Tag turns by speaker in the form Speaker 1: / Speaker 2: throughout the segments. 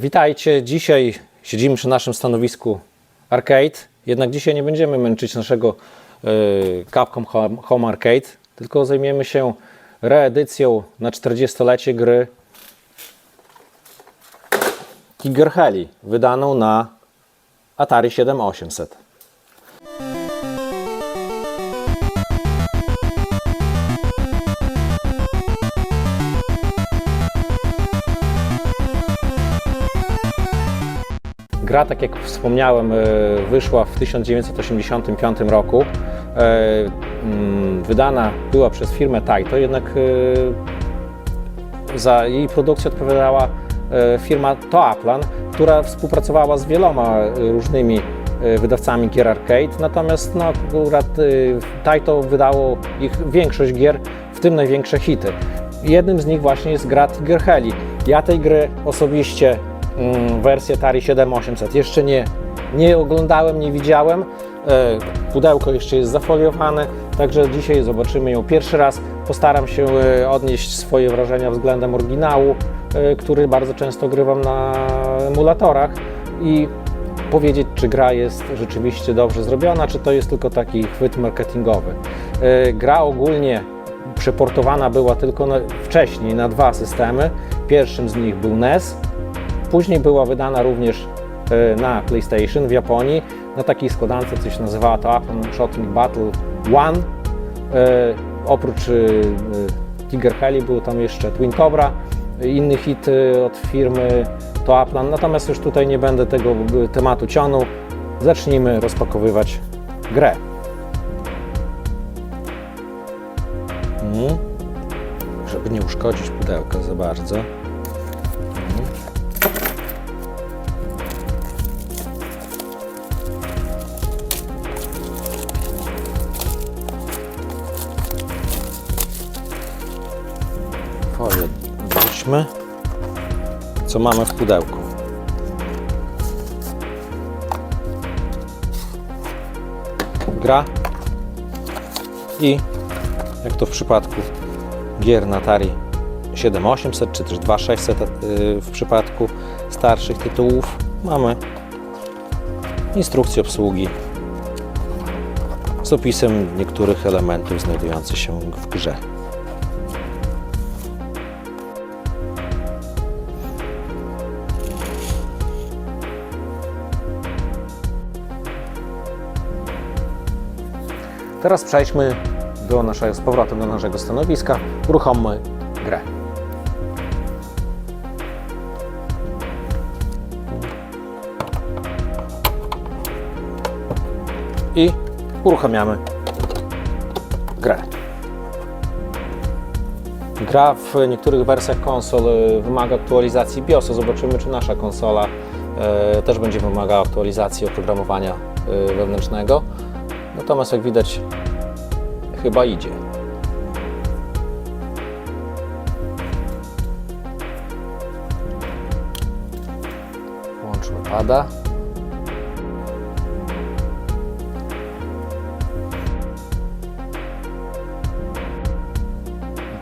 Speaker 1: Witajcie. Dzisiaj siedzimy przy naszym stanowisku Arcade. Jednak dzisiaj nie będziemy męczyć naszego y, Capcom Home- Arcade, tylko zajmiemy się reedycją na 40-lecie gry Tiger Heli, wydaną na Atari 7800. Gra, tak jak wspomniałem, e, wyszła w 1985 roku. E, mm, Wydana była przez firmę Taito, jednak e, za jej produkcję odpowiadała firma Toaplan, która współpracowała z wieloma różnymi wydawcami gier arcade, natomiast no, akurat Taito wydało ich większość gier, w tym największe hity. Jednym z nich właśnie jest gra Tiger Heli. Ja tej gry osobiście wersję Atari 7800 jeszcze nie, nie oglądałem, nie widziałem. E, Pudełko jeszcze jest zafoliowane, także dzisiaj zobaczymy ją pierwszy raz. Postaram się e, odnieść swoje wrażenia względem oryginału, e, który bardzo często grywam na emulatorach i powiedzieć, czy gra jest rzeczywiście dobrze zrobiona, czy to jest tylko taki chwyt marketingowy. Gra ogólnie przeportowana była tylko wcześniej na dwa systemy. Pierwszym z nich był NES, Później była wydana również e, na PlayStation w Japonii, na takiej składance, co się nazywała to Shooting Battle One. E, Oprócz e, Tiger Heli był tam jeszcze Twin Cobra, inny hit od firmy Toaplan. Natomiast już tutaj nie będę tego tematu ciągnął. Zacznijmy rozpakowywać grę. Mhm. Żeby nie uszkodzić pudełka za bardzo. Wrzućmy. Co mamy w pudełku? Gra i jak to w przypadku gier na Atari 7800 czy też 2600 yy, w przypadku starszych tytułów mamy instrukcję obsługi z opisem niektórych elementów znajdujących się w grze. Teraz przejdźmy do naszego, z powrotem do naszego stanowiska. Uruchommy grę. I uruchamiamy grę. Gra w niektórych wersjach konsol y, wymaga aktualizacji BIOSu. Zobaczymy, czy nasza konsola y, też będzie wymagała aktualizacji oprogramowania y, wewnętrznego. Natomiast jak widać, chyba idzie. Włączmy pada.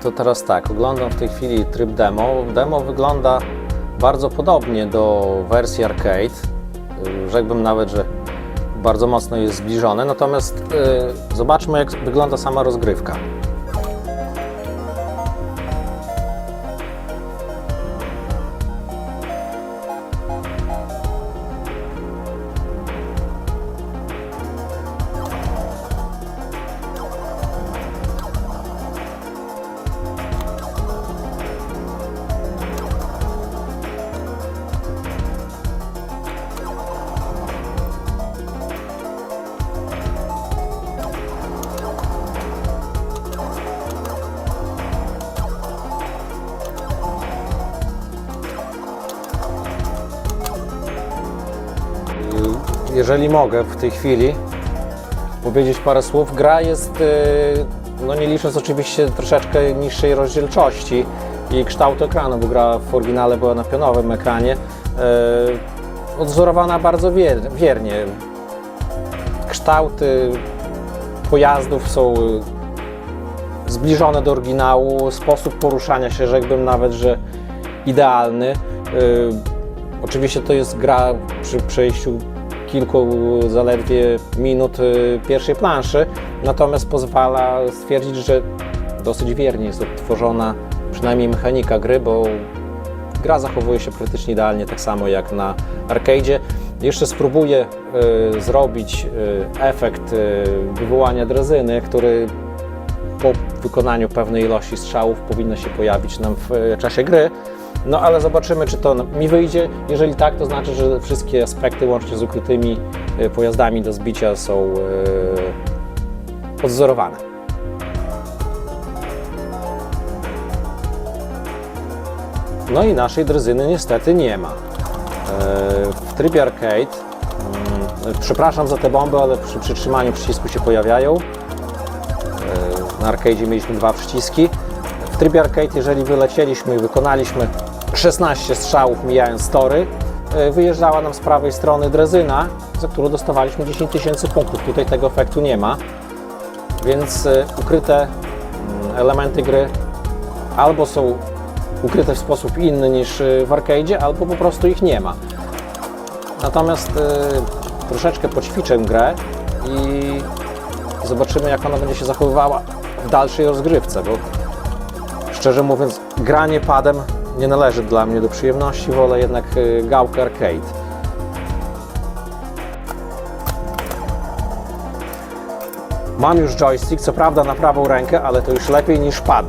Speaker 1: To teraz tak, oglądam w tej chwili tryb demo. Demo wygląda bardzo podobnie do wersji arcade. Rzekłbym nawet, że bardzo mocno jest zbliżone. Natomiast y, zobaczmy, jak wygląda sama rozgrywka. Jeżeli mogę w tej chwili powiedzieć parę słów, gra jest, y, no nie licząc oczywiście troszeczkę niższej rozdzielczości i kształtu ekranu, bo gra w oryginale była na pionowym ekranie, y, odzorowana bardzo wier- wiernie. Kształty pojazdów są zbliżone do oryginału, sposób poruszania się, rzekłbym nawet, że idealny. Y, Oczywiście to jest gra przy przejściu kilku zaledwie minut y, pierwszej planszy, natomiast pozwala stwierdzić, że dosyć wiernie jest odtworzona przynajmniej mechanika gry, bo gra zachowuje się praktycznie idealnie, tak samo jak na arcade'zie. Jeszcze spróbuję y, zrobić y, efekt y, wywołania drezyny, który po wykonaniu pewnej ilości strzałów powinno się pojawić nam w e, czasie gry. No ale zobaczymy, czy to mi wyjdzie. Jeżeli tak, to znaczy, że wszystkie aspekty łącznie z ukrytymi e, pojazdami do zbicia są e, odzorowane. No i naszej drezyny niestety nie ma. E, W trybie arcade, mm, przepraszam za te bomby, ale przy przytrzymaniu przycisku się pojawiają. Na arcade mieliśmy dwa przyciski. W trybie arcade, jeżeli wylecieliśmy i wykonaliśmy 16 strzałów mijając tory, e, wyjeżdżała nam z prawej strony drezyna, za którą dostawaliśmy 10 tysięcy punktów. Tutaj tego efektu nie ma, więc e, ukryte mm, elementy gry albo są ukryte w sposób inny niż e, w arcade, albo po prostu ich nie ma. Natomiast troszeczkę poćwiczę grę i zobaczymy, jak ona będzie się zachowywała w dalszej rozgrywce, bo szczerze mówiąc, granie padem nie należy dla mnie do przyjemności, wolę jednak y, gałkę arcade. Mam już joystick, co prawda na prawą rękę, ale to już lepiej niż pad.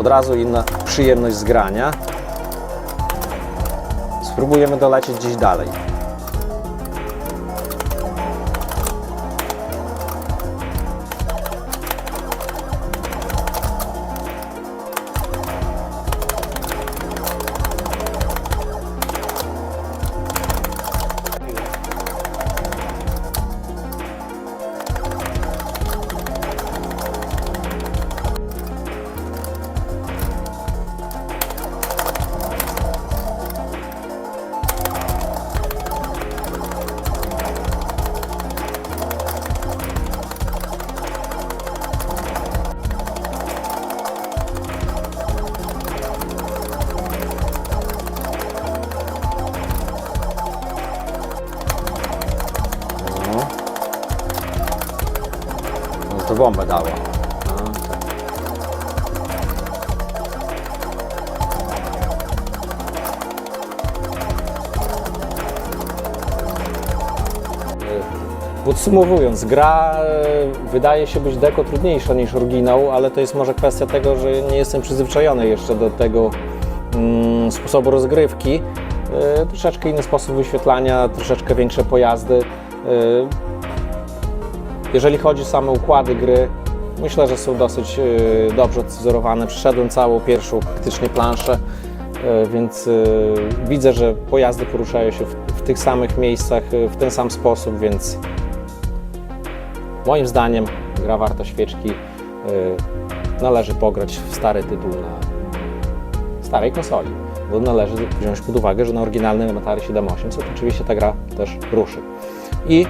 Speaker 1: Od razu inna przyjemność z grania. Spróbujemy dolecieć gdzieś dalej. To bombę tak. Podsumowując, gra e, wydaje się być deko trudniejsza niż oryginał, ale to jest może kwestia tego, że nie jestem przyzwyczajony jeszcze do tego mm, sposobu rozgrywki. E, troszeczkę inny sposób wyświetlania, troszeczkę większe pojazdy. E, jeżeli chodzi o same układy gry, myślę, że są dosyć e, dobrze odwzorowane. Przeszedłem całą pierwszą praktycznie planszę, e, więc e, widzę, że pojazdy poruszają się w, w tych samych miejscach, w ten sam sposób, więc moim zdaniem gra warta świeczki. Należy pograć w stary tytuł na starej konsoli, bo należy wziąć pod uwagę, że na oryginalnym Atari 7800 oczywiście ta gra też ruszy. I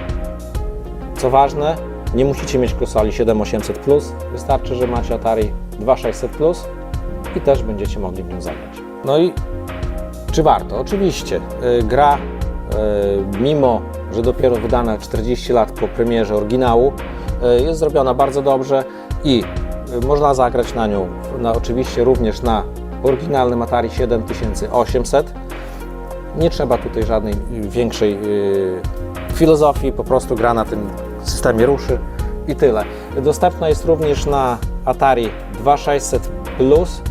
Speaker 1: co ważne, nie musicie mieć konsoli 7800, wystarczy, że macie Atari 2600 i też będziecie mogli w nią zagrać. No i czy warto? Oczywiście. y, Gra, y, mimo że dopiero wydana 40 lat po premierze oryginału, y, jest zrobiona bardzo dobrze i można zagrać na nią na, oczywiście również na oryginalnym Atari 7800. Nie trzeba tutaj żadnej większej filozofii, po prostu gra na tym systemie ruszy i tyle. Dostępna jest również na Atari 2600 Plus,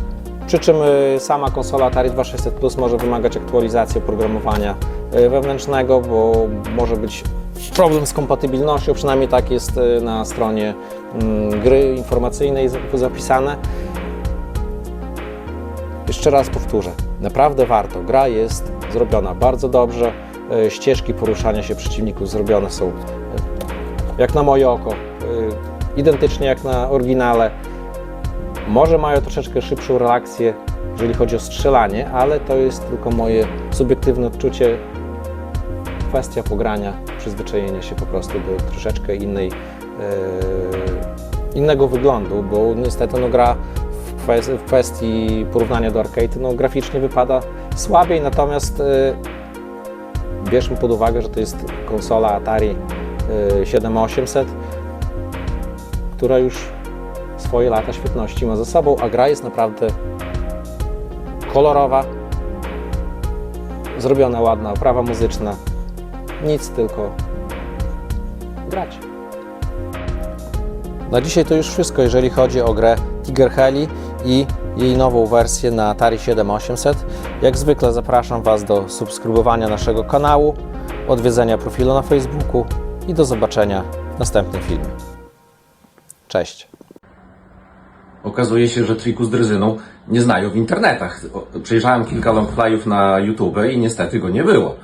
Speaker 1: przy czym y, sama konsola Atari 2600 Plus może wymagać aktualizacji oprogramowania y, wewnętrznego, bo może być problem z kompatybilnością, przynajmniej tak jest y, na stronie mm, gry informacyjnej za- zapisane. Jeszcze raz powtórzę, naprawdę warto. Gra jest zrobiona bardzo dobrze. Ścieżki poruszania się przeciwników zrobione są jak na moje oko, e, identycznie jak na oryginale. Może mają troszeczkę szybszą reakcję, jeżeli chodzi o strzelanie, ale to jest tylko moje subiektywne odczucie. Kwestia pogrania, przyzwyczajenia się po prostu do troszeczkę innej, e, innego wyglądu, bo niestety no, gra w kwes- w kwestii porównania do arcade no, graficznie wypada słabiej, natomiast e, bierzmy pod uwagę, że to jest konsola Atari y, 7800, która już swoje lata świetności ma za sobą, a gra jest naprawdę kolorowa, zrobiona ładna oprawa muzyczna. Nic, tylko grać. Na dzisiaj to już wszystko, jeżeli chodzi o grę Tiger Heli i jej nową wersję na Atari 7800. Jak zwykle zapraszam Was do subskrybowania naszego kanału, odwiedzenia profilu na Facebooku i do zobaczenia w następnym filmie. Cześć!
Speaker 2: Okazuje się, że triku z dryzyną nie znają w internetach. Przejrzałem kilka longplayów na YouTube i niestety go nie było.